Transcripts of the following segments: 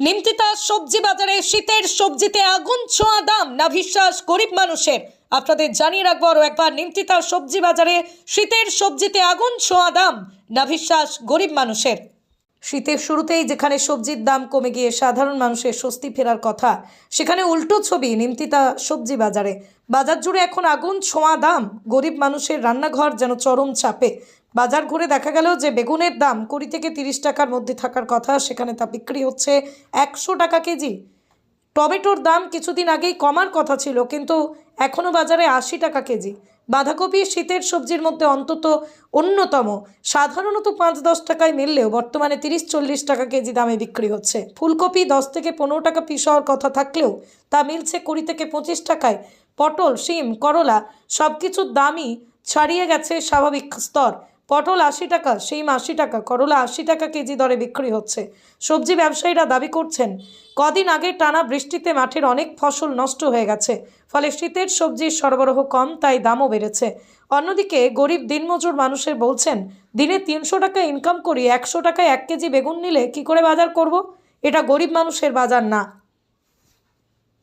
নিমতিতা সবজি বাজারে শীতের সবজিতে আগুন ছোঁয়া দাম, না বিশ্বাস গরিব মানুষের? আপনাদের জানিয়ে রাখব আরও একবার নিমতিতা সবজি বাজারে শীতের সবজিতে আগুন ছোঁয়া দাম, না বিশ্বাস গরিব মানুষের? শীতের শুরুতেই যেখানে সবজির দাম কমে গিয়ে সাধারণ মানুষের স্বস্তি ফেরার কথা, সেখানে উল্টো ছবি নিমতিতা সবজি বাজারে। বাজার জুড়ে এখন আগুন ছোঁয়া দাম, গরিব মানুষের রান্নাঘর যেন চরম চাপে বাজার ঘুরে দেখা গেল যে বেগুনের দাম কুড়ি থেকে তিরিশ টাকার মধ্যে থাকার কথা, সেখানে তা বিক্রি হচ্ছে একশো টাকা কেজি। টমেটোর দাম কিছুদিন আগেই কমার কথা ছিল, কিন্তু এখনও বাজারে আশি টাকা কেজি। বাঁধাকপি, শীতের সবজির মধ্যে অন্তত অন্যতম। সাধারণত পাঁচ দশ টাকায় মিললেও বর্তমানে তিরিশ চল্লিশ টাকা কেজি দামে বিক্রি হচ্ছে। ফুলকপি দশ থেকে পনেরো টাকা পিস হওয়ার কথা থাকলেও তা মিলছে কুড়ি থেকে পঁচিশ টাকায়। পটল, শিম, করলা সব কিছুর দামই ছাড়িয়ে গেছে স্বাভাবিক স্তর। পটল আশি টাকা, শিম আশি টাকা, করলা আশি টাকা কেজি দরে বিক্রি হচ্ছে। সবজি ব্যবসায়ীরা দাবি করছেন, কদিন আগে টানা বৃষ্টিতে মাঠের অনেক ফসল নষ্ট হয়ে গেছে, ফলে শীতের সবজির সরবরাহ কম, তাই দামও বেড়েছে। অন্যদিকে, গরিব দিনমজুর মানুষের বলছেন, দিনে তিনশো টাকা ইনকাম করি, একশো টাকায় এক কেজি বেগুন নিলে কি করে বাজার করব? এটা গরিব মানুষের বাজার না।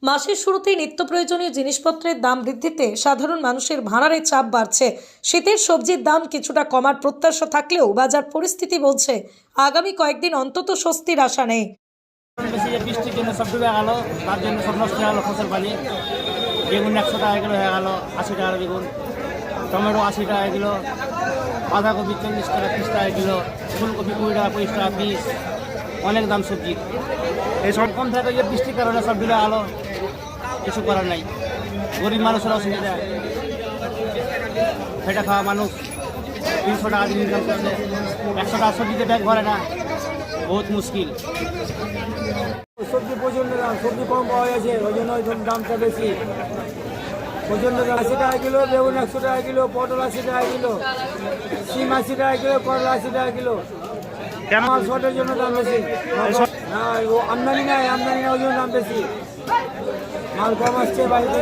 মাসের শুরুতেই নিত্য প্রয়োজনীয় জিনিসপত্রের দাম বৃদ্ধিতে সাধারণ মানুষের ভাড়ারে চাপ বাড়ছে। শীতের সবজির দাম কিছুটা কমার প্রত্যাশা থাকলেও বাজার পরিস্থিতি বলছে আগামী কয়েকদিন অন্তত স্বস্তির আশা নেই। বেশি বৃষ্টির জন্য সব ডুবে গেল তার জন্য সব নষ্ট হয়ে গেল ফসল পানি বেগুন একশো টাকা কিলো হয়ে গেল আশি টাকা বেগুন টমেটো আশি টাকা কিলো বাঁধাকপি চল্লিশ টাকা তিরিশ টাকা কিলো ফুলকপি কুড়ি টাকা পঁচিশ টাকা পিস অনেক দাম সবজি এই সব কম থাকে যে বৃষ্টির কারণে সব ডুবে গেল কিছু করার নাই। গরিব মানুষের অসুবিধা। খেটে খাওয়া মানুষ। তিনশো টাকা দিন ইনকাম করলে একশো টাকা সবজিতে ব্যাগ ভরে না। বহুত মুশকিল। সবজি প্রচণ্ড দাম সবজি কম পাওয়া যাচ্ছে ওই জন্য ওই জন্য দামটা বেশি। প্রচণ্ড দাম আশি টাকা কিলো বেগুন একশো টাকা কিলো পটল আশি টাকা কিলো সিম আশি টাকা কিলো করলা আশি টাকা কিলো। মাল শর্টের জন্য দাম বেশি। না আমদানি নাই আমদানি নাই ওই জন্য দাম বেশি। মাল কম আসছে বাড়িতে।